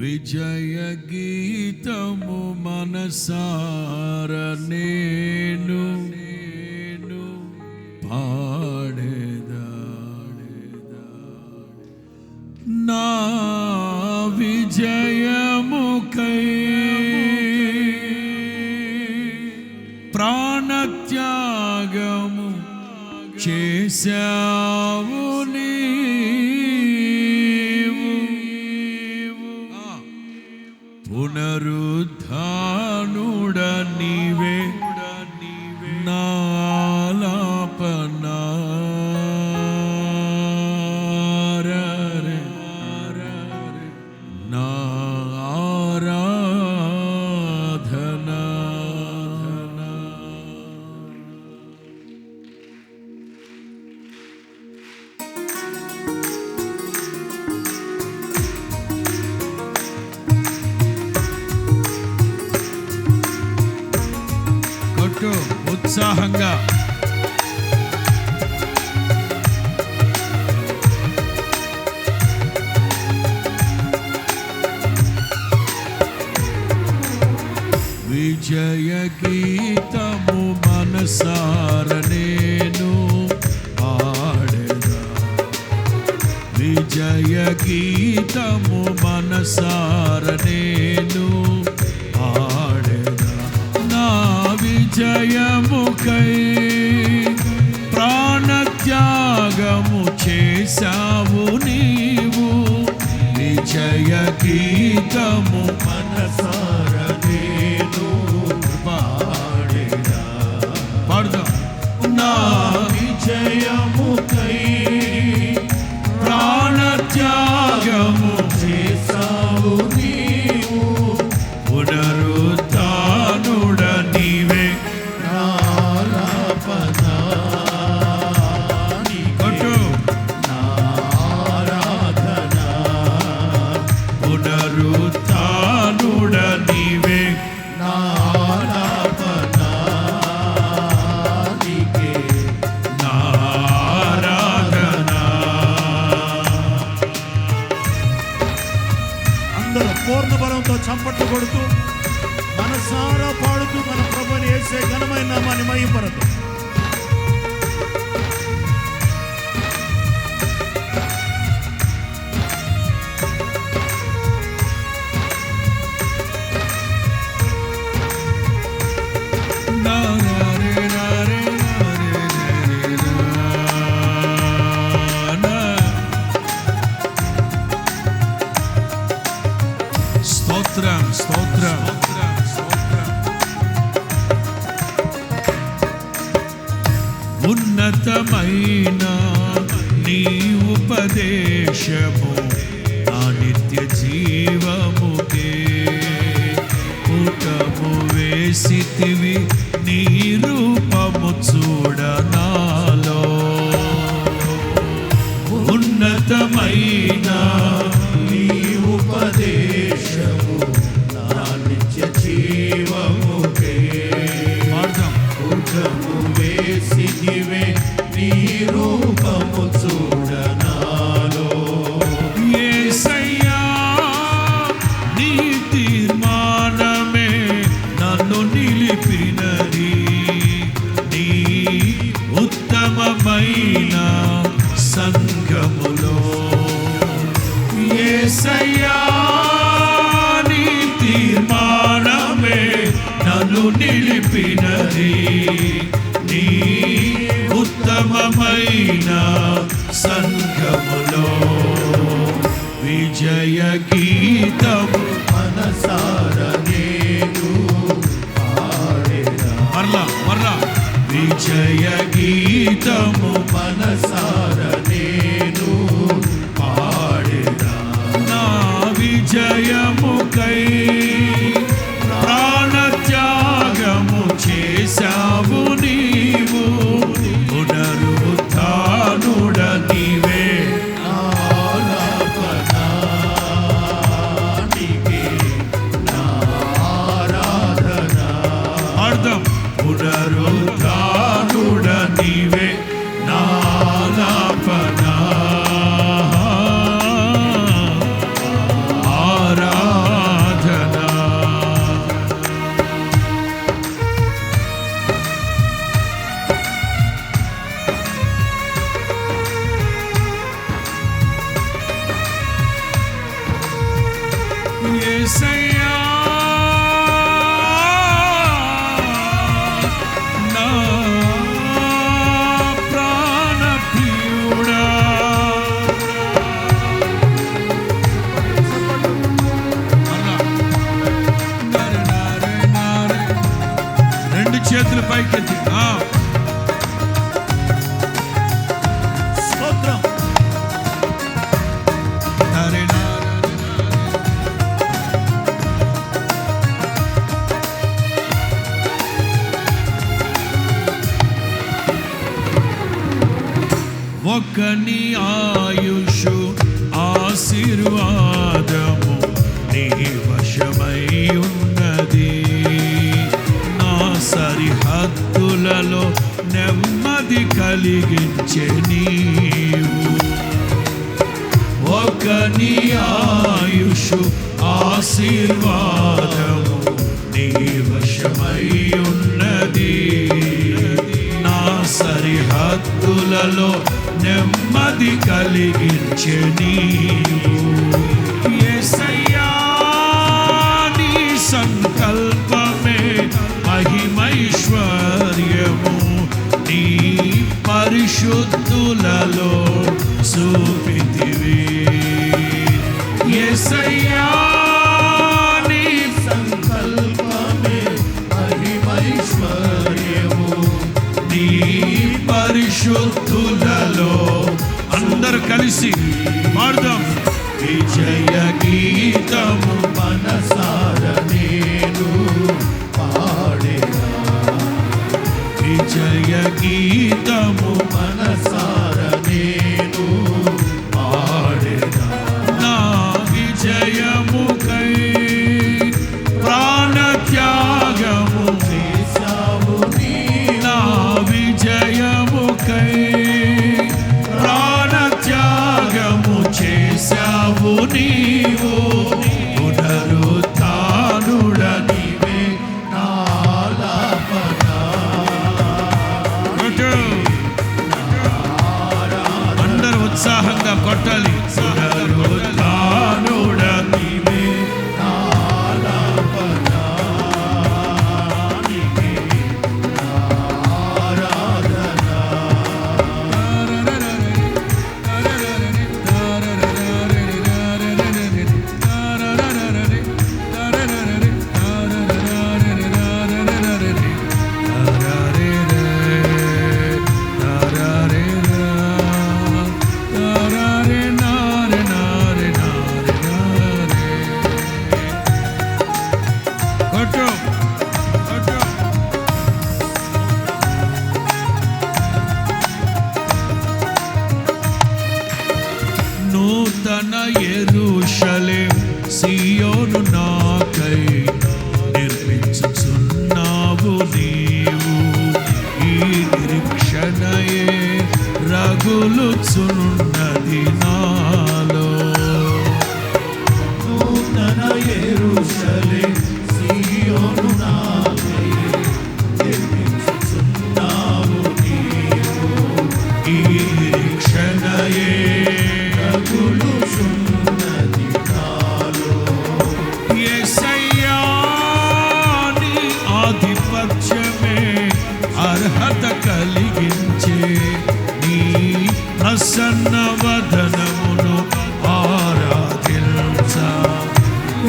విజయ గీతము మనసార నేను నేను పాడేదా. నా విజయముకై ప్రాణత్యాగము చేశా പുനരുദ്ധ ఉత్సాహంగా. విజయ గీతము మనసార నేను పాడేదా విజయ గీతము మనసార నేను పాడేదా జయముకై ప్రాణత్యాగము చేశావు నీవు. నిజయ గీతము మనసా చప్పట్లు కొడుతూ మనసారా పాడుతూ మన ప్రభుని వేసే ఘనమైన నామాన్ని మహింపరదు ఉపదేశము నా నిత్య జీవముకే. పుటము వేసితివి ఉత్తమమైన సంఘములో యేసయ్యా నీ తీర్మానమే నన్ను నిలిపినది. నీ ఉత్తమమైన సంఘములో విజయ గీతము విజయ గీతము మనసార నేను పాడేదా. నా విజయముకై ప్రాణత్యాగము చేశావు నీ Maruta. ఒకని ఆయుషు ఆశీర్వాదము నీ వశమై ఉన్నది. నా సరిహద్దులలో నెమ్మది కలిగించే నీవు. ఒకని ఆయుషు ఆశీర్వాదము నీ వశమై ఉన్నది. సరిహద్దులలో నెమ్మది కలిగించని నీవు. నీ సంకల్పమే మహిమైశ్వర్యము. నీ పరిశుద్ధులలో సూ పరిశుద్ధులలో అందరు కలిసి పాడదాం. విజయ గీతము మనసార నేను పాడేదా విజయ గీతము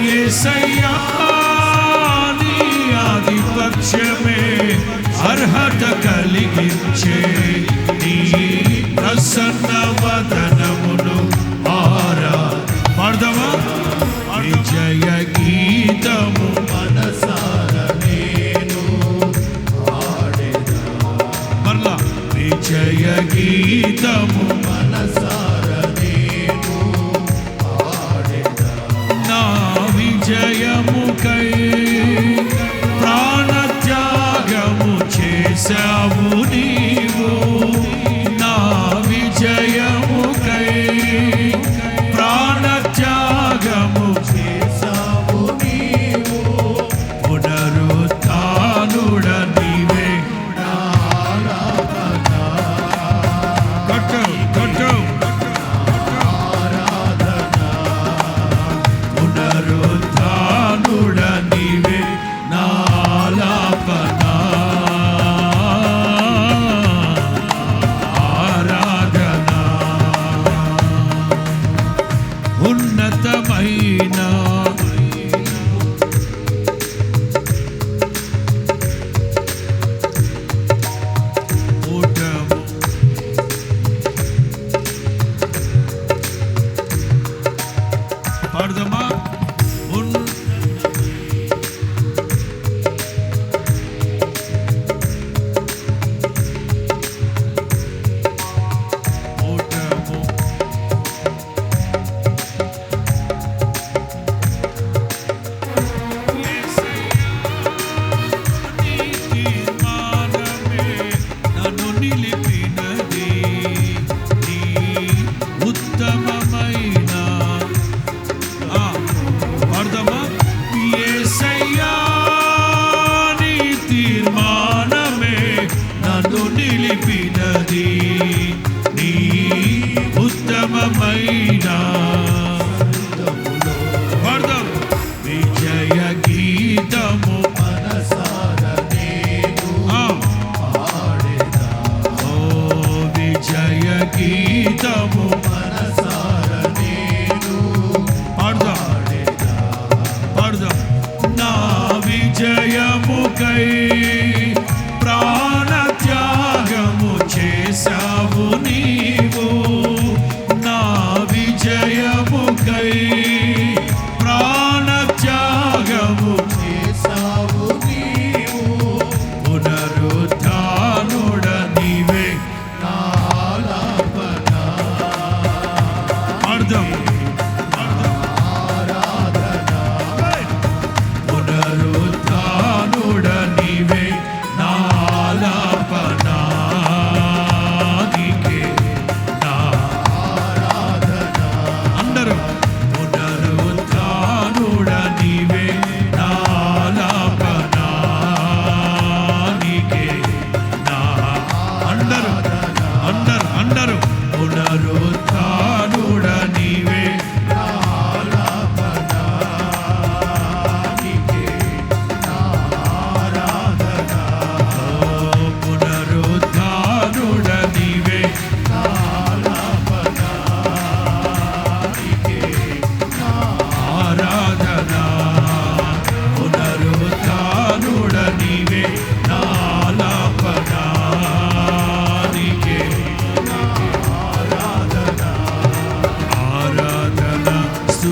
యేసయ్యా, ఆధిపత్యమే అర్హత కలిగించే నీ ప్రసన్న వదనమును ఆరా పాడదామా విజయ గీతము మనసార నేను పాడేదా. మరలా విజయ గీతము ప్రాణత్యాగము చేశావు. గీతము మనసు. అందరూ పునరుత్థానం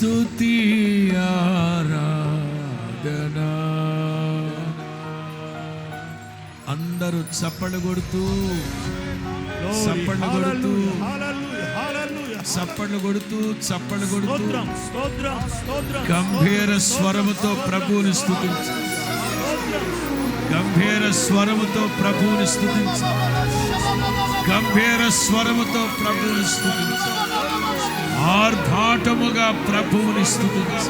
స్థుతి అందరూ చప్పలు కొడుతూ చప్పళ్ళు కొడుతూ చప్పళ్ళు కొడుతూ చప్పళ్ళు కొడుతూ గంభీర స్వరముతో ప్రభువుని స్థుతించు గంభీర స్వరముతో ప్రభువుని స్థుతించు గంభీర స్వరముతో ప్రభువుని స్థుతించు ఆర్భాటముగా ప్రభువుని స్థుతించు